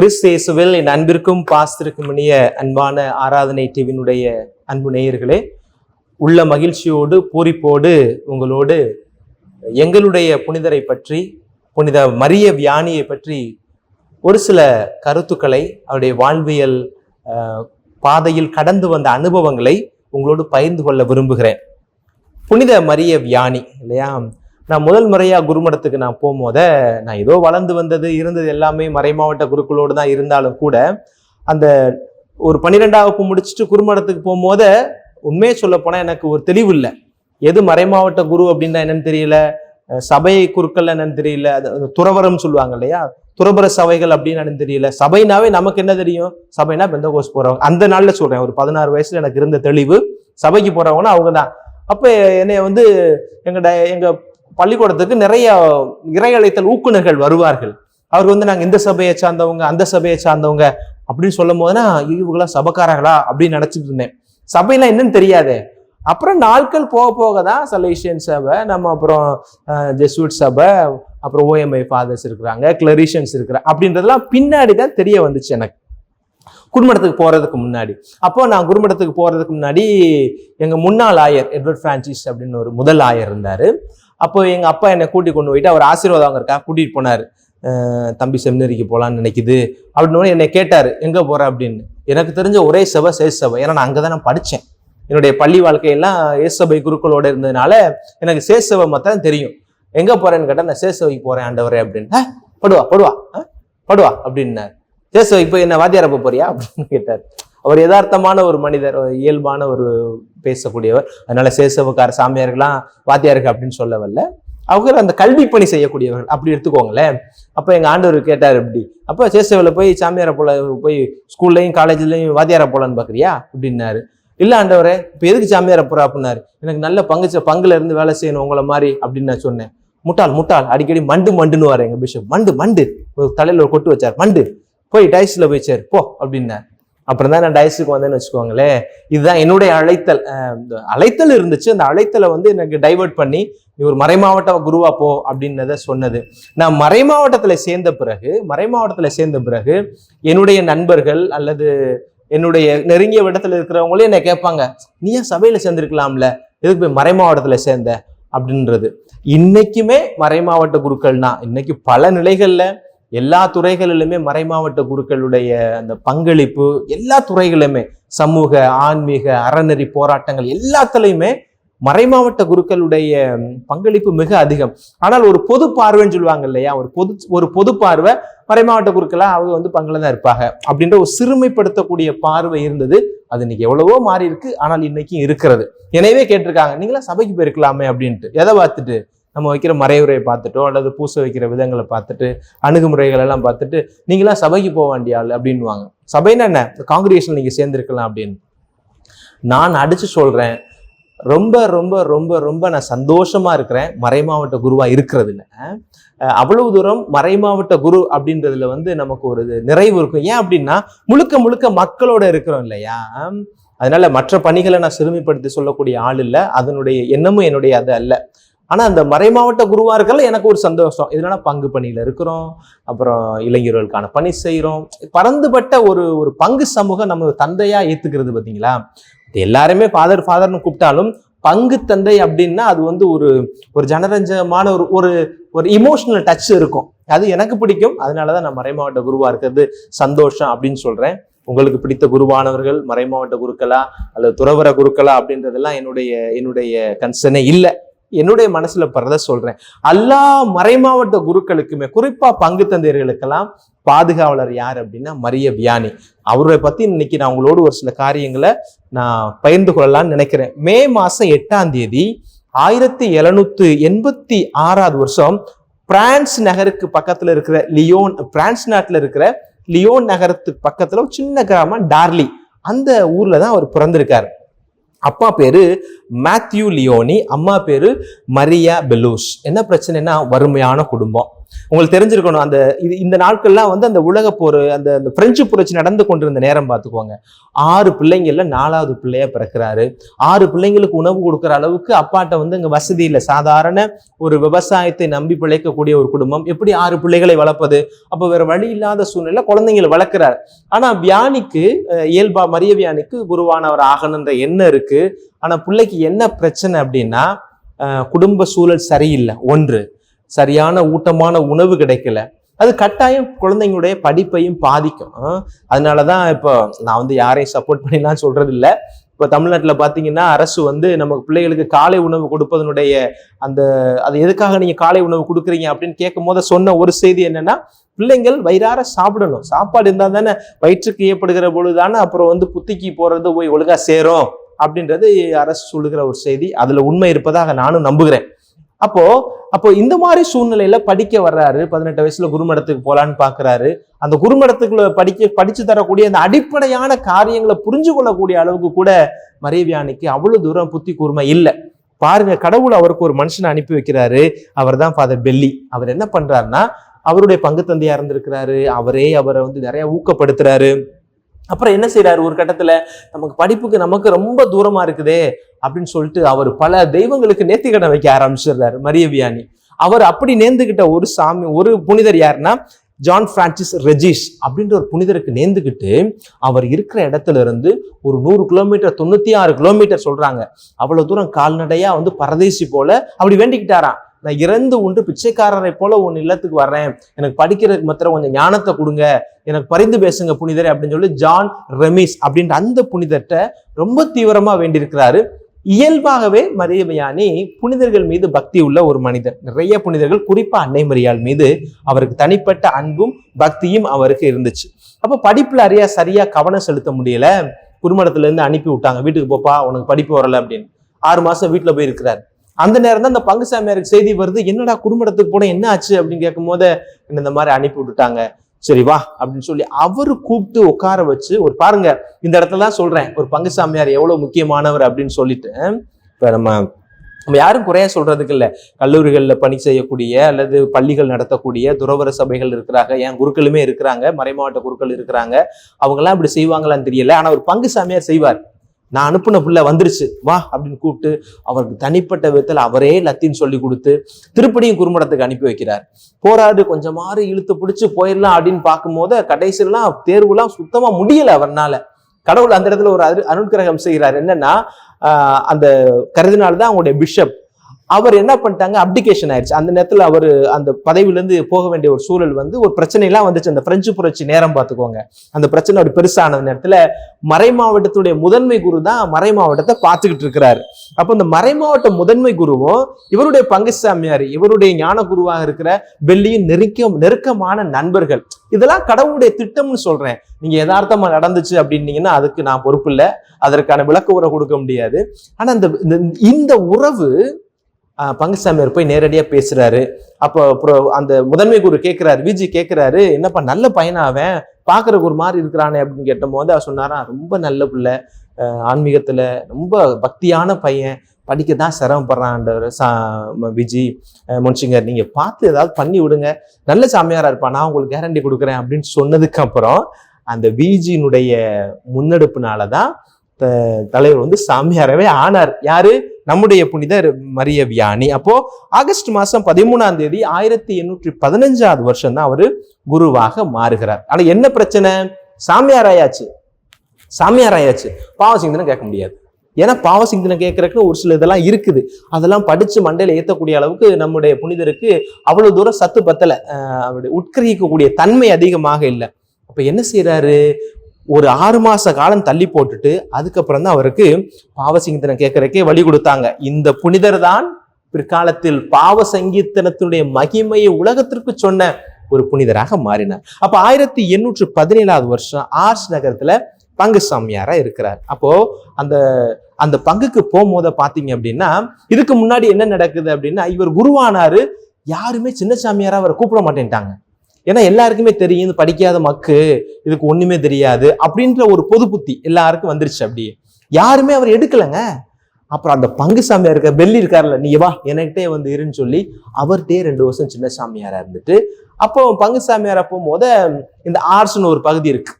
கிறிஸ்தேசுவில் என் அன்பிற்கும் பாஸ்திருக்கும் இனிய அன்பான ஆராதனை டிவினுடைய அன்பு நேயர்களே உள்ள மகிழ்ச்சியோடு பூரிப்போடு உங்களோடு எங்களுடைய புனிதரை பற்றி புனித மரிய வியானியை பற்றி ஒரு சில கருத்துக்களை அவருடைய வாழ்வியல் பாதையில் கடந்து வந்த அனுபவங்களை உங்களோடு பகிர்ந்து கொள்ள விரும்புகிறேன். புனித மரிய வியானி இல்லையா? நான் முதல் முறையாக குருமடத்துக்கு நான் போகும்போத நான் ஏதோ வளர்ந்து வந்தது இருந்தது எல்லாமே மறைமாவட்ட குருக்களோடு தான் இருந்தாலும் கூட அந்த ஒரு பன்னிரெண்டாம் வகுப்பு முடிச்சுட்டு குருமடத்துக்கு போகும்போத உண்மையை சொல்ல எனக்கு ஒரு தெளிவு இல்லை. எது மறைமாவட்ட குரு அப்படின்னா என்னன்னு தெரியல. சபை குருக்கள் என்னன்னு தெரியல. அது துறவரம் சொல்லுவாங்க இல்லையா? துறவர சபைகள் அப்படின்னு என்னன்னு தெரியல. சபைனாவே நமக்கு என்ன தெரியும்? சபைனா பெந்த கோஸ் போறவங்க. அந்த நாளில் சொல்கிறேன் ஒரு பதினாறு வயசுல எனக்கு இருந்த தெளிவு. சபைக்கு போகிறவங்கன்னா அவங்க தான் அப்போ என்னைய வந்து எங்கள் ட- எங்கள் பள்ளிக்கூடத்துக்கு நிறைய இறையழைத்தல் ஊக்குநர்கள் வருவார்கள். அவர் வந்து நாங்கள் இந்த சபையை சார்ந்தவங்க அந்த சபையை சார்ந்தவங்க அப்படின்னு சொல்லும் போதுனா இவங்களா சபைக்காரங்களா அப்படின்னு நினச்சிட்டு இருந்தேன். சபையெல்லாம் என்னன்னு தெரியாதே. அப்புறம் நாட்கள் போக போக தான் சலேஷியன் சபை நம்ம அப்புறம் ஜெசூட் சபை அப்புறம் ஓஎம்ஐ ஃபாதர்ஸ் இருக்கிறாங்க கிளரிஷியன்ஸ் இருக்கிற அப்படின்றதெல்லாம் பின்னாடி தான் தெரிய வந்துச்சு எனக்கு. குடும்பத்துக்கு போகிறதுக்கு முன்னாடி. அப்போ நான் குடும்பத்துக்கு போகிறதுக்கு முன்னாடி எங்கள் முன்னாள் ஆயர் எட்வர்ட் ஃப்ரான்சிஸ் அப்படின்னு ஒரு முதல் ஆயர் இருந்தார். அப்போ எங்கள் அப்பா என்னை கூட்டி கொண்டு போயிட்டு அவர் ஆசீர்வாதம் வாங்கறக்கா கூட்டிகிட்டு போனாரு. தம்பி செமினரிக்கு போகலான்னு நினைக்குது. அப்படின்னு என்னை கேட்டார் எங்கே போகிற அப்படின்னு. எனக்கு தெரிஞ்ச ஒரே சபை சேஸ் சபை ஏன்னா நான் அங்கதான் நான் படித்தேன் என்னுடைய பள்ளி வாழ்க்கையெல்லாம் ஏசபை குருக்களோடு இருந்ததுனால எனக்கு சேசபை சபை தெரியும். எங்கே போகிறேன்னு கேட்டால் நான் சேசபைக்கு போகிறேன் ஆண்டவரே அப்படின்னு. படுவா படுவா ஆ, படுவா அப்படின்னார். சேஸ் இப்போ போய் என்ன வாத்தியார போறியா? அப்படின்னு கேட்டார். அவர் யதார்த்தமான ஒரு மனிதர் ஒரு இயல்பான ஒரு பேசக்கூடியவர். அதனால சேசவக்கார சாமியார்கள்லாம் வாத்தியார்கள் அப்படின்னு சொல்ல வரல அவங்க அந்த கல்வி பணி செய்யக்கூடியவர்கள். அப்படி எடுத்துக்கோங்களேன். அப்போ எங்கள் ஆண்டவர் கேட்டார் இப்படி அப்போ சேசவில் போய் சாமியாரை போல போய் ஸ்கூல்லையும் காலேஜ்லையும் வாத்தியாரை போலான்னு பார்க்குறியா அப்படின்னாரு. இல்லை ஆண்டவரே இப்போ எதுக்கு சாமியாரை போகிறா அப்படின்னாரு. எனக்கு நல்ல பங்கு பங்குல இருந்து வேலை செய்யணும் உங்களை மாதிரி அப்படின்னு நான் சொன்னேன். முட்டாள் முட்டாள் அடிக்கடி மண்டு மண்டுன்னு வர எங்கள் பிஷப். மண்டு மண்டு. ஒரு தலையில் ஒரு கொட்டு வச்சார். மண்டு போய் டைஸில் போய் சேர் போ அப்படின்னார். அப்புறம் தான் நான் டயஸுக்கு வந்தேன்னு வச்சுக்கோங்களேன். இதுதான் என்னுடைய அழைத்தல். இந்த அழைத்தல் இருந்துச்சு. அந்த அழைத்தலை வந்து எனக்கு டைவர்ட் பண்ணி நீ ஒரு மறைமாவட்ட குருவா போ அப்படின்னத சொன்னது. நான் மறைமாவட்டத்தில் சேர்ந்த பிறகு மறைமாவட்டத்தில் சேர்ந்த பிறகு என்னுடைய நண்பர்கள் அல்லது என்னுடைய நெருங்கிய இடத்துல இருக்கிறவங்களே என்னை கேட்பாங்க நீ ஏன் சேர்ந்துருக்கலாம்ல சேர்ந்திருக்கலாம்ல? எதுக்கு போய் மறைமாவட்டத்தில் சேர்ந்த? அப்படின்றது. இன்னைக்குமே மறைமாவட்ட குருக்கள்னா இன்னைக்கு பல நிலைகளில் எல்லா துறைகளிலுமே மறைமாவட்ட குருக்களுடைய அந்த பங்களிப்பு எல்லா துறைகளிலுமே சமூக ஆன்மீக அறநெறி போராட்டங்கள் எல்லாத்துலேயுமே மறைமாவட்ட குருக்களுடைய பங்களிப்பு மிக அதிகம். ஆனால் ஒரு பொது பார்வைன்னு சொல்லுவாங்க இல்லையா? ஒரு பொது ஒரு பொது பார்வை மறைமாவட்ட குருக்களாக அவங்க வந்து பங்குல தான் இருப்பாங்க. அப்படின்ற ஒரு சிறுமைப்படுத்தக்கூடிய பார்வை இருந்தது. அது இன்னைக்கு எவ்வளவோ மாறி இருக்கு. ஆனால் இன்னைக்கும் இருக்கிறது. எனவே கேட்டிருக்காங்க. நீங்களா சபைக்கு போயிருக்கலாமே அப்படின்ட்டு. எதை பார்த்துட்டு? நம்ம வைக்கிற மறைவுரையை பார்த்துட்டோ அல்லது பூச வைக்கிற விதங்களை பார்த்துட்டு அணுகுமுறைகள் எல்லாம் பார்த்துட்டு நீங்களாம் சபைக்கு போக வேண்டிய ஆள் அப்படின்னுவாங்க. சபைன்னா என்ன? காங்கிரேஷன் நீங்கள் சேர்ந்துருக்கலாம் அப்படின்னு. நான் அடிச்சு சொல்றேன். ரொம்ப ரொம்ப ரொம்ப ரொம்ப நான் சந்தோஷமா இருக்கிறேன். மறைமாவட்ட குருவா இருக்கிறதுல. அவ்வளவு தூரம் மறைமாவட்ட குரு அப்படின்றதுல வந்து நமக்கு ஒரு இது நிறைவு இருக்கும். ஏன் அப்படின்னா முழுக்க முழுக்க மக்களோட இருக்கிறோம் இல்லையா? அதனால மற்ற பணிகளை நான் சிறுமைப்படுத்தி சொல்லக்கூடிய ஆள் இல்லை. அதனுடைய எண்ணமும் என்னுடைய அது அல்ல. ஆனால் அந்த மறைமாவட்ட குருவாக இருக்கல எனக்கு ஒரு சந்தோஷம். இதனால பங்கு பணியில் இருக்கிறோம். அப்புறம் இளைஞர்களுக்கான பணி செய்கிறோம் பறந்துபட்ட ஒரு ஒரு பங்கு சமூகம் நம்ம தந்தையாக ஏற்றுக்கிறது பார்த்தீங்களா இது எல்லாருமே ஃபாதர் ஃபாதர்னு கூப்பிட்டாலும் பங்கு தந்தை அப்படின்னா அது வந்து ஒரு ஒரு ஜனரஞ்சகமான ஒரு ஒரு ஒரு இமோஷனல் டச் இருக்கும். அது எனக்கு பிடிக்கும். அதனால தான் நான் மறைமாவட்ட குருவாக இருக்கிறது சந்தோஷம் அப்படின்னு சொல்கிறேன் உங்களுக்கு பிடித்த குருவானவர்கள் மறைமாவட்ட குருக்களா? அல்லது துறவர குருக்களா? அப்படின்றதெல்லாம் என்னுடைய என்னுடைய கன்சர்னே இல்லை. என்னுடைய மனசுல படுறத சொல்றேன். எல்லா மறைமாவட்ட குருக்களுக்குமே குறிப்பா பங்கு தந்தையர்களுக்கெல்லாம் பாதுகாவலர் யார் அப்படின்னா மரிய வியானி. அவரை பத்தி இன்னைக்கு நான் உங்களோடு ஒரு சில காரியங்களை நான் பகிர்ந்து கொள்ளலாம்னு நினைக்கிறேன். மே மாசம் எட்டாம் தேதி ஆயிரத்தி எழுநூத்து எண்பத்தி ஆறாவது வருஷம் பிரான்ஸ் நகருக்கு பக்கத்துல இருக்கிற லியோன் பிரான்ஸ் நாட்டுல இருக்கிற லியோன் நகரத்துக்கு பக்கத்துல ஒரு சின்ன கிராமம் டார்லி. அந்த ஊர்ல தான் அவர் பிறந்திருக்காரு. அப்பா பேரு மேத்யூ லியோனி அம்மா பேரு மரியா பெலூஸ். என்ன பிரச்சனைனா வறுமையான குடும்பம். உங்களுக்கு தெரிஞ்சிருக்கணும் அந்த இது இந்த நாட்கள்லாம் வந்து அந்த உலக போர் அந்த அந்த பிரெஞ்சு புரட்சி நடந்து கொண்டிருந்த நேரம் பார்த்துக்கோங்க. ஆறு பிள்ளைங்கள்ல நாலாவது பிள்ளையா பிறக்கிறாரு. ஆறு பிள்ளைங்களுக்கு உணவு கொடுக்குற அளவுக்கு அப்பாட்ட வந்து இங்கே வசதி இல்லை. சாதாரண ஒரு விவசாயத்தை நம்பி பிழைக்கக்கூடிய ஒரு குடும்பம். எப்படி ஆறு பிள்ளைகளை வளர்ப்பது? அப்போ வேற வழி இல்லாத சூழ்நிலை குழந்தைங்களை வளர்க்கிறார். ஆனால் வியானிக்கு இயல்பா மரிய வியானிக்கு குருவானவர் ஆகணுன்ற எண்ணம் இருக்கு. ஆனால் பிள்ளைக்கு என்ன பிரச்சனை அப்படின்னா குடும்ப சூழல் சரியில்லை. ஒன்று சரியான ஊட்டமான உணவு கிடைக்கல. அது கட்டாயம் குழந்தைங்களுடைய படிப்பையும் பாதிக்கும். அதனால தான் இப்போ நான் வந்து யாரையும் சப்போர்ட் பண்ணிலாம் சொல்றது இல்லை இப்போ தமிழ்நாட்டில் பார்த்தீங்கன்னா அரசு வந்து நமக்கு பிள்ளைகளுக்கு காலை உணவு கொடுப்பதனுடைய அந்த அது எதுக்காக நீங்கள் காலை உணவு கொடுக்குறீங்க அப்படின்னு கேட்கும் போது சொன்ன ஒரு செய்தி என்னன்னா பிள்ளைங்கள் வயிறார சாப்பிடணும். சாப்பாடு இருந்தால் தானே வயிற்றுக்கு ஏற்படுகிற பொழுதுதானே அப்புறம் வந்து புத்திக்கு போகிறது போய் ஒழுங்காக சேரும் அப்படின்றது அரசு சொல்லுகிற ஒரு செய்தி. அதில் உண்மை இருப்பதாக நானும் நம்புகிறேன். அப்போது அப்போ இந்த மாதிரி சூழ்நிலையில படிக்க வர்றாரு. பதினெட்டு வயசுல குருமடத்துக்கு போலான்னு பாக்குறாரு. அந்த குருமடத்துக்குள்ள படிக்க படிச்சு தரக்கூடிய அந்த அடிப்படையான காரியங்களை புரிஞ்சு கொள்ளக்கூடிய அளவுக்கு கூட மறைவியானிக்கு அவ்வளவு தூரம் புத்தி கூர்மை இல்லை. பாருங்க கடவுள் அவருக்கு ஒரு மனுஷனை அனுப்பி வைக்கிறாரு. அவர் தான் ஃபாதர் பெல்லி. அவர் என்ன பண்றாருன்னா அவருடைய பங்கு தந்தையா இருந்திருக்கிறாரு. அவரே அவரை வந்து நிறைய ஊக்கப்படுத்துறாரு. அப்புறம் என்ன செய்றாரு? ஒரு கட்டத்துல நமக்கு படிப்புக்கு நமக்கு ரொம்ப தூரமா இருக்குதே அப்படின்னு சொல்லிட்டு அவர் பல தெய்வங்களுக்கு நேர்த்திக்கடன் வைக்க ஆரம்பிச்சிடுறாரு மரியவியானி. அவர் அப்படி நேர்ந்துகிட்ட ஒரு சாமி ஒரு புனிதர் யாருன்னா ஜான் பிரான்சிஸ் ரெஜிஸ் அப்படின்ற ஒரு புனிதருக்கு நேர்ந்துக்கிட்டு அவர் இருக்கிற இடத்துல இருந்து ஒரு நூறு கிலோமீட்டர் தொண்ணூற்றி ஆறு கிலோமீட்டர் சொல்கிறாங்க அவ்வளோ தூரம் கால்நடையாக வந்து பரதேசி போல அப்படி வேண்டிக்கிட்டாராம். நான் இறந்து உண்டு பிச்சைக்காரரை போல உன் இல்லத்துக்கு வர்றேன். எனக்கு படிக்கிறதுக்கு மாத்திரம் கொஞ்சம் ஞானத்தை கொடுங்க. எனக்கு பரிந்து பேசுங்க புனிதர் அப்படின்னு சொல்லி ஜான் ரெமிஸ் அப்படின்ற அந்த புனிதர்கிட்ட ரொம்ப தீவிரமா வேண்டியிருக்கிறாரு. இயல்பாகவே மரியமையானி புனிதர்கள் மீது பக்தி உள்ள ஒரு மனிதர். நிறைய புனிதர்கள் குறிப்பா அன்னை மரியாள் மீது அவருக்கு தனிப்பட்ட அன்பும் பக்தியும் அவருக்கு இருந்துச்சு. அப்ப படிப்புல அறியா சரியா கவனம் செலுத்த முடியல. குறுமடத்துல இருந்து அனுப்பி விட்டாங்க. வீட்டுக்கு போப்பா உனக்கு படிப்பு வரல அப்படின்னு. ஆறு மாசம் வீட்டுல போய் இருக்கிறாரு அந்த நேரம் தான் அந்த பங்குசாமியாருக்கு செய்தி வருது. என்னடா குடும்பத்துக்கு போன என்ன ஆச்சு அப்படின்னு கேட்கும் போது என்ன இந்த மாதிரி அனுப்பி விட்டுட்டாங்க. சரி வா அப்படின்னு சொல்லி அவரு கூப்பிட்டு உட்கார வச்சு ஒரு பாருங்க இந்த இடத்துல தான் சொல்றேன் ஒரு பங்குசாமியார் எவ்வளவு முக்கியமானவர் அப்படின்னு சொல்லிட்டு இப்ப நம்ம நம்ம யாரும் குறைய சொல்றதுக்கு இல்லை. கல்லூரிகளில் பணி செய்யக்கூடிய அல்லது பள்ளிகள் நடத்தக்கூடிய துறவர சபைகள் இருக்கிறாங்க என் குருக்களுமே இருக்கிறாங்க மறைமாவட்ட குருக்கள் இருக்கிறாங்க. அவங்கெல்லாம் இப்படி செய்வாங்களான்னு தெரியல. ஆனால் ஒரு பங்கு சாமியார் செய்வார். நான் அனுப்பின பிள்ளை வந்துருச்சு. வா அப்படின்னு கூப்பிட்டு அவருக்கு தனிப்பட்ட விதத்தில் அவரே லத்தீன் சொல்லி கொடுத்து திருப்படியும் குறும்படத்துக்கு அனுப்பி வைக்கிறார். போராடு கொஞ்சம் மாறி இழுத்து பிடிச்சி போயிடலாம் அப்படின்னு பார்க்கும்போது கடைசியெல்லாம் தேர்வுலாம் சுத்தமாக முடியலை அவர்னால. கடவுள் அந்த இடத்துல ஒரு அரு அனுக்கிரகம் செய்கிறார். என்னன்னா அந்த கருதினால் தான் அவங்களுடைய பிஷப் அவர் என்ன பண்ணிட்டாங்க? அப்டிகேஷன் ஆயிடுச்சு அந்த நேரத்தில் அவர் அந்த பதவியிலேருந்து போக வேண்டிய ஒரு சூழல் வந்து ஒரு பிரச்சனைலாம் வந்துச்சு. அந்த பிரெஞ்சு புரட்சி நேரம் பார்த்துக்கோங்க. அந்த பிரச்சனை ஒரு பெருசான நேரத்தில் மறை மாவட்டத்துடைய முதன்மை குரு தான் மறை மாவட்டத்தை பார்த்துக்கிட்டு இருக்கிறாரு. அப்போ இந்த மறை மாவட்ட முதன்மை குருவும் இவருடைய பங்கு சாமியார் இவருடைய ஞான குருவாக இருக்கிற வெள்ளியும் நெருக்க நெருக்கமான நண்பர்கள். இதெல்லாம் கடவுளுடைய திட்டம்னு சொல்றேன். நீங்க யதார்த்தமா நடந்துச்சு அப்படின்னீங்கன்னா அதுக்கு நான் பொறுப்பு இல்லை அதற்கான விளக்க உரை கொடுக்க முடியாது. ஆனா இந்த இந்த- இந்த உறவு பங்குசாமியார் போய் நேரடியாக பேசுகிறாரு அப்போ அப்புறம் அந்த முதன்மை குரு கேட்குறாரு விஜி கேட்குறாரு என்னப்பா நல்ல பையனா அவன்? பாக்குறக்கு ஒரு மாதிரி இருக்கிறானே அப்படின்னு கேட்டபோது அவர் சொன்னாராம் ரொம்ப நல்ல பிள்ளை. ஆன்மீகத்தில் ரொம்ப பக்தியான பையன். படிக்க தான் சிரமப்படுறான்டவர் சா விஜி. முன்சிங்கர் நீங்கள் பார்த்து ஏதாவது பண்ணி விடுங்க. நல்ல சாமியாராக இருப்பா நான் உங்களுக்கு கேரண்டி கொடுக்குறேன் அப்படின்னு சொன்னதுக்கு அப்புறம் அந்த விஜியினுடைய முன்னெடுப்புனால தான் த- தலைவர் வந்து சாமியாரவே ஆனார். யாரு? நம்முடைய புனிதர் மரிய வியானி அப்போ ஆகஸ்ட் மாசம் பதிமூணாம் தேதி ஆயிரத்தி எண்ணூற்றி பதினஞ்சாவது வருஷம் தான் அவரு குருவாக மாறுகிறார். ஆனா என்ன பிரச்சனை? சாமியார் ஆயாச்சு. சாமியார் ஆயாச்சு. பாவ கேட்க முடியாது. ஏன்னா பாவ கேட்கறதுக்கு ஒரு சில இதெல்லாம் இருக்குது. அதெல்லாம் படிச்சு மண்டையில ஏற்றக்கூடிய அளவுக்கு நம்முடைய புனிதருக்கு அவ்வளவு தூரம் சத்து பத்தலை. அவருடைய உட்கிரகிக்கக்கூடிய தன்மை அதிகமாக இல்லை. அப்ப என்ன செய்யறாரு ஒரு ஆறு மாச காலம் தள்ளி போட்டுட்டு அதுக்கப்புறம் தான் அவருக்கு பாவ சங்கீதனம் கேட்கறக்கே வழி கொடுத்தாங்க. இந்த புனிதர் தான் பிற்காலத்தில் பாவ சங்கீர்த்தனத்தினுடைய மகிமையை உலகத்திற்கு சொன்ன ஒரு புனிதராக மாறினார். அப்ப ஆயிரத்தி எண்ணூற்று பதினேழாவது வருஷம் ஆர்ஸ் நகரத்துல பங்கு சாமியாரா இருக்கிறார். அப்போ அந்த அந்த பங்குக்கு போகும்போத பாத்தீங்க அப்படின்னா இதுக்கு முன்னாடி என்ன நடக்குது அப்படின்னா இவர் குருவானாரு யாருமே சின்ன சாமியாரா அவரை கூப்பிட மாட்டேன்ட்டாங்க. ஏன்னா எல்லாருக்குமே தெரியும் இது படிக்காத மக்கு இதுக்கு ஒண்ணுமே தெரியாது அப்படின்ற ஒரு பொது புத்தி எல்லாருக்கும் வந்துருச்சு அப்படியே. யாருமே அவர் எடுக்கலைங்க. அப்புறம் அந்த பங்கு சாமியார் இருக்க வெள்ளி இருக்கார்ல நீ வா என்கிட்டே வந்து இருன்னு சொல்லி அவர்கிட்டயே ரெண்டு வருஷம் சின்ன சாமியாரா இருந்துட்டு அப்போ பங்கு சாமியார் அப்போ போத இந்த ஆர்ஸ்னு ஒரு பகுதி இருக்கு.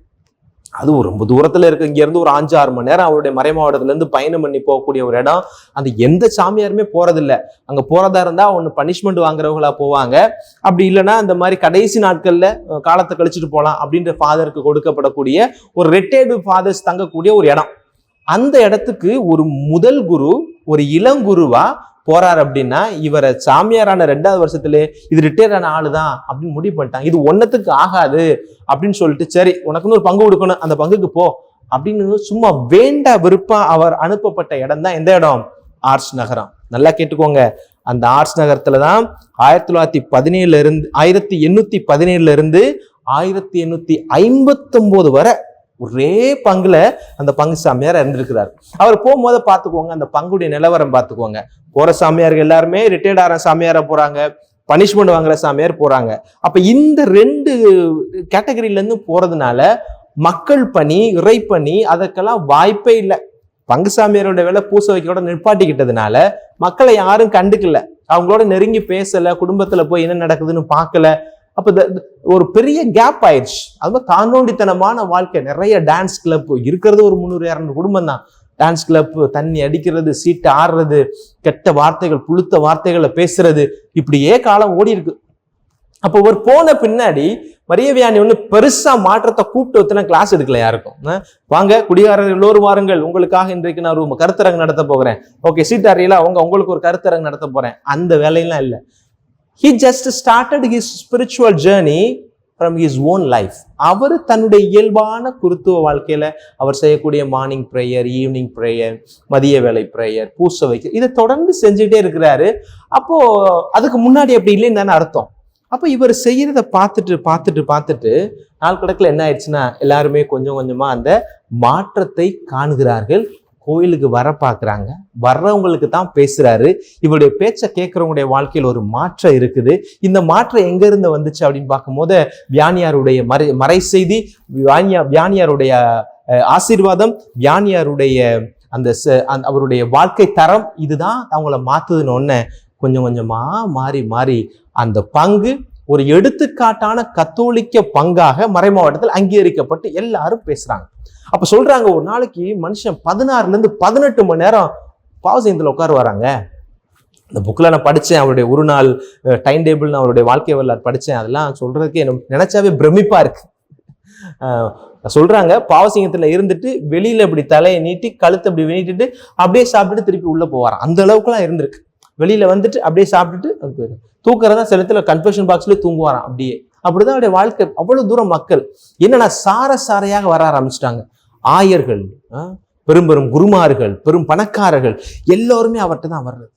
அது ஒரு ரொம்ப தூரத்தில் இருக்கு. இங்கேருந்து ஒரு அஞ்சு ஆறு மணி நேரம் அவருடைய மறை மாவட்டத்துல இருந்து பயணம் பண்ணி போகக்கூடிய ஒரு இடம். அந்த எந்த சாமியாருமே போகிறதில்ல அங்கே போகிறதா இருந்தால் ஒன்று பனிஷ்மெண்ட் வாங்குறவங்களா போவாங்க. அப்படி இல்லைன்னா இந்த மாதிரி கடைசி நாட்களில் காலத்தை கழிச்சுட்டு போகலாம் அப்படின்ற ஃபாதருக்கு கொடுக்கப்படக்கூடிய ஒரு ரிட்டையர்டு ஃபாதர்ஸ் தங்கக்கூடிய ஒரு இடம். அந்த இடத்துக்கு ஒரு முதல் குரு ஒரு இளங்குருவா போறார் அப்படின்னா இவரை சாமியாரான ரெண்டாவது வருஷத்துல இது ரிட்டையர் ஆன ஆளு தான் அப்படின்னு முடிவு பண்ணிட்டாங்க. இது ஒன்னத்துக்கு ஆகாது அப்படின்னு சொல்லிட்டு சரி உனக்குன்னு ஒரு பங்கு கொடுக்கணும். அந்த பங்குக்கு போ அப்படின்னு சும்மா வேண்டா விருப்பம் அவர் அனுப்பப்பட்ட இடம் தான் எந்த இடம்? ஆர்ட்ஸ் நகரம். நல்லா கேட்டுக்கோங்க. அந்த ஆர்ட்ஸ் நகரத்துல தான் ஆயிரத்தி தொள்ளாயிரத்தி பதினேழுல இருந்து ஆயிரத்தி எண்ணூத்தி பதினேழுல இருந்து ஆயிரத்தி எண்ணூத்தி ஐம்பத்தொன்பது வரை ஒரே பங்குல அந்த பங்கு சாமியார் இருந்திருக்கிறார். அவர் போகும்போது பார்த்துக்கோங்க அந்த பங்குடைய நிலவரம் பார்த்துக்கோங்க. போற சாமியார்கள் எல்லாருமே ரிட்டையர்ட் ஆகிற சாமியாரா போறாங்க. பனிஷ்மெண்ட் வாங்குற சாமியார் போறாங்க. அப்ப இந்த ரெண்டு கேட்டகரியில இருந்து போறதுனால மக்கள் பணி இறை பணி அதற்கெல்லாம் வாய்ப்பே இல்லை. பங்கு சாமியாரோட வேலை பூச வைக்கோட நிற்பாட்டிக்கிட்டதுனால மக்களை யாரும் கண்டுக்கல. அவங்களோட நெருங்கி பேசல குடும்பத்துல போய் என்ன நடக்குதுன்னு பார்க்கல. அப்போ ஒரு பெரிய கேப் ஆயிடுச்சு. அது மாதிரி தாண்டோண்டித்தனமான வாழ்க்கை. நிறைய டான்ஸ் கிளப் இருக்கிறது ஒரு முந்நூறு இரநூறு குடும்பம் தான் டான்ஸ் கிளப் தண்ணி அடிக்கிறது சீட்டு ஆடுறது கெட்ட வார்த்தைகள் புழுத்த வார்த்தைகளை பேசுறது இப்படியே காலம் ஓடி இருக்கு அப்போ ஒரு போன பின்னாடி மரியவியானி ஒன்று பெருசா மாற்றத்தை கூப்பிட்டு வச்சுனா கிளாஸ் எடுக்கல யாருக்கும். வாங்க குடிகாரர் எல்லோரும் வாருங்கள். உங்களுக்காக இன்றைக்கு நான் ஒரு கருத்தரங்கு நடத்த போகிறேன் ஓகே சீட் அறியல அவங்க உங்களுக்கு ஒரு கருத்தரங்கு நடத்த போறேன். அந்த வேலையெல்லாம் இல்லை. He just started his spiritual journey from his own life அவர் தன்னுடைய இயல்பான குருத்துவ வாழ்க்கையில் அவர் செய்யக்கூடிய மார்னிங் ப்ரேயர் ஈவினிங் ப்ரேயர் மதிய வேலை ப்ரேயர் பூச வைக்க இதை தொடர்ந்து செஞ்சுட்டே இருக்கிறாரு. அப்போது அதுக்கு முன்னாடி அப்படி இல்லைன்னு தானே அர்த்தம். அப்போ இவர் செய்கிறத பார்த்துட்டு பார்த்துட்டு பார்த்துட்டு நாள் கணக்கில் என்ன ஆயிடுச்சுன்னா எல்லாருமே கொஞ்சம் கொஞ்சமாக அந்த மாற்றத்தை காணுகிறார்கள். கோயிலுக்கு வர பார்க்குறாங்க வர்றவங்களுக்கு தான் பேசுகிறாரு இவருடைய பேச்சை கேட்குறவங்களுடைய வாழ்க்கையில் ஒரு மாற்றம் இருக்குது. இந்த மாற்றம் எங்கேருந்து வந்துச்சு அப்படின்னு பார்க்கும்போது வியானியாருடைய மறை மறை செய்தி வியானியா வியானியாருடைய ஆசீர்வாதம் வியானியாருடைய அந்த ச- அந்த அவருடைய வாழ்க்கை தரம் இதுதான் அவங்கள மாற்றுதுன்னு ஒன்று கொஞ்சம் கொஞ்சமாக மாறி மாறி அந்த பங்கு ஒரு எடுத்துக்காட்டான கத்தோலிக்க பங்காக மறை மாவட்டத்தில் அங்கீகரிக்கப்பட்டு எல்லாரும் பேசுறாங்க. அப்ப சொல்றாங்க ஒரு நாளைக்கு மனுஷன் பதினாறுல இருந்து பதினெட்டு மணி நேரம் பாவசயத்தில் உட்கார வராங்க. இந்த புக்கில் நான் படித்தேன் அவருடைய ஒரு நாள் டைம் டேபிள் நான் அவருடைய வாழ்க்கை வரலாறு படித்தேன் அதெல்லாம் சொல்கிறதுக்கு எனக்கு நினச்சாவே பிரமிப்பாக இருக்கு. சொல்கிறாங்க பாவசிங்கத்தில் இருந்துட்டு வெளியில் இப்படி தலையை நீட்டி கழுத்தை அப்படி நீட்டிட்டு அப்படியே சாப்பிட்டுட்டு திருப்பி உள்ளே போவாராம். அந்த அளவுக்குலாம் இருந்திருக்கு. வெளியில் வந்துட்டு அப்படியே சாப்பிட்டுட்டு அது தூக்குறதா சில இடத்துல கன்ஃபெஷன் பாக்ஸ்லேயே தூங்குவாராம் அப்படியே. அப்படிதான் அவருடைய வாழ்க்கை. அவ்வளோ தூரம் மக்கள். என்னன்னா சார சாரையாக வர ஆரம்பிச்சிட்டாங்க. ஆயர்கள் பெரும் பெரும் குருமார்கள் பெரும் பணக்காரர்கள் எல்லோருமே அவர்கிட்ட தான் வர்றது.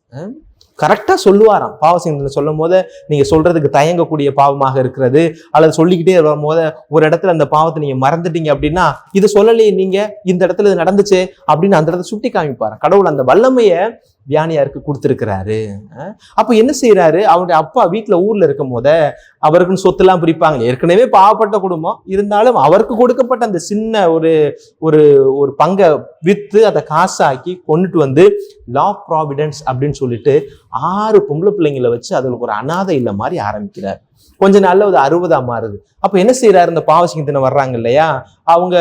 கரெக்டாக சொல்லுவாராம். பாவசிங்கத்தில் சொல்லும் போது நீங்கள் சொல்கிறதுக்கு தயங்கக்கூடிய பாவமாக இருக்கிறது அல்லது சொல்லிக்கிட்டே வரும்போது ஒரு இடத்துல அந்த பாவத்தை நீங்கள் மறந்துட்டீங்க அப்படின்னா இது சொல்லலையே நீங்கள் இந்த இடத்துல இது நடந்துச்சு அப்படின்னு அந்த இடத்த சுட்டி காமிப்பார் கடவுள் அந்த வல்லமையை வியானியாருக்கு கொடுத்துருக்கிறாரு. அப்போ என்ன செய்கிறாரு அவருடைய அப்பா வீட்டில் ஊரில் இருக்கும் போத அவருக்குன்னு சொத்துலாம் பிரிப்பாங்க ஏற்கனவே பாவப்பட்ட குடும்பம். இருந்தாலும் அவருக்கு கொடுக்கப்பட்ட அந்த சின்ன ஒரு ஒரு ஒரு பங்கை விற்று அதை காசாக்கி கொண்டுட்டு வந்து லா ப்ராவிடன்ஸ் அப்படின்னு சொல்லிட்டு ஆறு பொம்பளை பிள்ளைங்களை வச்சு அதுகளுக்கு ஒரு அனாதை இல்லை மாதிரி ஆரம்பிக்கிறார். கொஞ்ச நாள்ல ஒரு அறுபதா மாறுது. அப்போ என்ன செய்யறாரு இந்த பாவசிங்கத்தின வர்றாங்க இல்லையா? அவங்க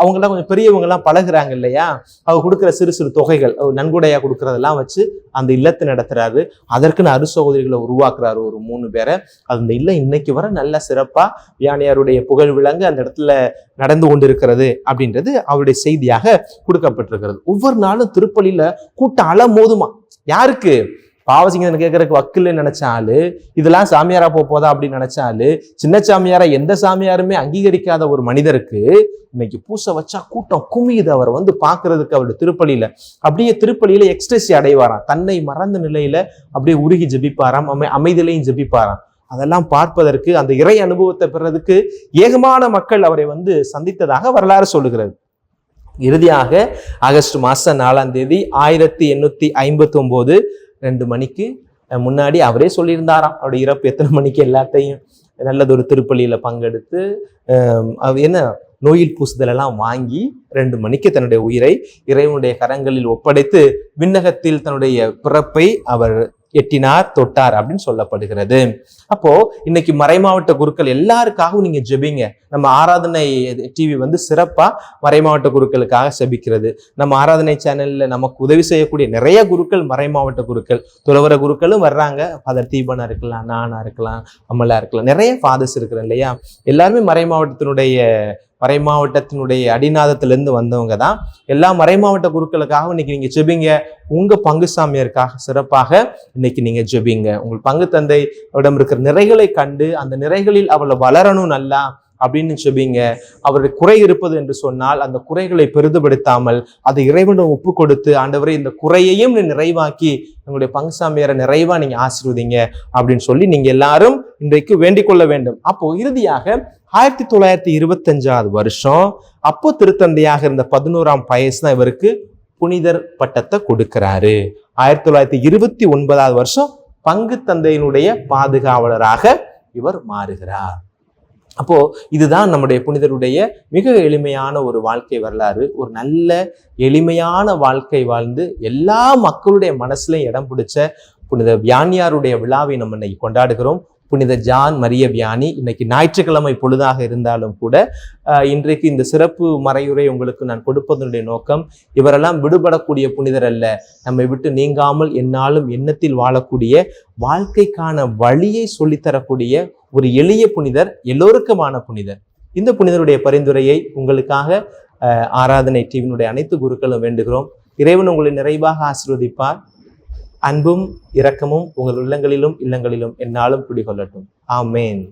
அவங்கெல்லாம் கொஞ்சம் பெரியவங்கெல்லாம் பழகுறாங்க இல்லையா? அவங்க கொடுக்குற சிறு சிறு தொகைகள் அவர் நன்கொடையா கொடுக்கறதெல்லாம் வச்சு அந்த இல்லத்தை நடத்துறாரு. அதற்குன்னு அரு சகோதரிகளை உருவாக்குறாரு ஒரு மூணு பேரை. அந்த இல்லம் இன்னைக்கு வர நல்ல சிறப்பா வியானியாருடைய புகழ் விலங்கு அந்த இடத்துல நடந்து கொண்டிருக்கிறது அப்படின்றது அவருடைய செய்தியாக கொடுக்கப்பட்டிருக்கிறது. ஒவ்வொரு நாளும் திருப்பலியில கூட்டம் அல மோதுமா யாருக்கு? பாவசிங்கன்னு கேட்கறதுக்கு வக்கில்னு நினைச்ச இதெல்லாம் சாமியாரா போக போதா அப்படின்னு நினைச்சாலு சின்ன சாமியாரா எந்த சாமியாருமே அங்கீகரிக்காத ஒரு மனிதருக்கு இன்னைக்கு பூசை வச்சா கூட்டம் குமியுது. அவர் வந்து பாக்குறதுக்கு அவருடைய திருப்பலியில. அப்படியே திருப்பலியில எக்ஸ்ட்ரெஸி அடைவாராம். தன்னை மறந்த நிலையில அப்படியே உருகி ஜெபிப்பாராம். அமை அமைதியிலையும் ஜெபிப்பாராம். அதெல்லாம் பார்ப்பதற்கு அந்த இறை அனுபவத்தை பெறதுக்கு ஏகமான மக்கள் அவரை வந்து சந்தித்ததாக வரலாறு சொல்லுகிறது. இறுதியாக ஆகஸ்ட் மாதம் நாலாம் தேதி ஆயிரத்தி எண்ணூத்தி ஐம்பத்தி ஒன்பது ரெண்டு மணிக்கு முன்னாடி அவரே சொல்லியிருந்தாராம். அவருடைய இறப்பு எத்தனை மணிக்கு எல்லாத்தையும் நல்லதொரு திருப்பள்ளியில் பங்கெடுத்து அது என்ன நோயில் பூசுதலெல்லாம் வாங்கி ரெண்டு மணிக்கு தன்னுடைய உயிரை இறைவனுடைய கரங்களில் ஒப்படைத்து விண்ணகத்தில் தன்னுடைய பிறப்பை அவர் எட்டினார் தொட்டார் அப்படின்னு சொல்லப்படுகிறது. அப்போ இன்னைக்கு மறைமாவட்ட குருக்கள் எல்லாருக்காகவும் நீங்க ஜெபிங்க. நம்ம ஆராதனை டிவி வந்து சிறப்பா மறைமாவட்ட குருக்களுக்காக செபிக்கிறது. நம்ம ஆராதனை சேனல்ல நமக்கு உதவி செய்யக்கூடிய நிறைய குருக்கள் மறைமாவட்ட குருக்கள். துறவர குருக்களும் வர்றாங்க. ஃபாதர் தீபனா இருக்கலாம் நானா இருக்கலாம் அம்மலா இருக்கலாம். நிறைய ஃபாதர்ஸ் இருக்கிறேன் இல்லையா? எல்லாருமே மறைமாவட்டத்தினுடைய மறைமாவட்டத்தினுடைய அடிநாதத்திலிருந்து வந்தவங்க தான் எல்லா மறைமாவட்ட குருக்களுக்காக இன்னைக்கு நீங்கள் ஜெபிங்க. உங்கள் பங்கு சாமியாருக்காக சிறப்பாக இன்னைக்கு நீங்கள் ஜெபிங்க. உங்கள் பங்கு தந்தை இருக்கிற நிறைகளை கண்டு அந்த நிறைகளில் அவளை வளரணும் நல்லா அப்படின்னு சொல்லிங்க அவருடைய குறை இருப்பது என்று சொன்னால் அந்த குறைகளை பெரிதுபடுத்தாமல் அதை இறைவனும் ஒப்பு கொடுத்து ஆண்டவரை இந்த குறையையும் நிறைவாக்கி உங்களுடைய பங்குசாமியரை நிறைவாக நிறைவா நீங்க ஆசீர்வதிங்க அப்படின்னு சொல்லி நீங்க எல்லாரும் இன்றைக்கு வேண்டிக் கொள்ள வேண்டும். அப்போ இறுதியாக ஆயிரத்தி தொள்ளாயிரத்தி இருபத்தஞ்சாவது வருஷம் அப்போ திருத்தந்தையாக இருந்த பதினோராம் பயசு தான் இவருக்கு புனிதர் பட்டத்தை கொடுக்கிறாரு. ஆயிரத்தி தொள்ளாயிரத்தி இருபத்தி ஒன்பதாவது வருஷம் பங்கு தந்தையினுடைய பாதுகாவலராக இவர் மாறுகிறார். அப்போ இதுதான் நம்முடைய புனிதருடைய மிக எளிமையான ஒரு வாழ்க்கை வரலாறு. ஒரு நல்ல எளிமையான வாழ்க்கை வாழ்ந்து எல்லா மக்களுடைய மனசுலையும் இடம் பிடிச்ச புனித வியானியாருடைய விழாவை நம்ம இன்னைக்கு கொண்டாடுகிறோம். புனித ஜான் மரிய வியானி இன்னைக்கு ஞாயிற்றுக்கிழமை பொழுதாக இருந்தாலும் கூட இன்றைக்கு இந்த சிறப்பு மறையுரை உங்களுக்கு நான் கொடுப்பதனுடைய நோக்கம் இவரெல்லாம் விடுபடக்கூடிய புனிதர் அல்ல. நம்மை விட்டு நீங்காமல் என்னாலும் எண்ணத்தில் வாழக்கூடிய வாழ்க்கைக்கான வழியை சொல்லித்தரக்கூடிய ஒரு எளிய புனிதர் எல்லோருக்குமான புனிதர். இந்த புனிதருடைய பரிந்துரையை உங்களுக்காக ஆராதனை டிவியினுடைய அனைத்து குருக்களும் வேண்டுகிறோம். இறைவன் உங்களை நிறைவாக ஆசிர்வதிப்பார். அன்பும் இரக்கமும் உங்கள் உள்ளங்களிலும் இல்லங்களிலும் என்னாலும் குடிகொள்ளட்டும். ஆமேன்.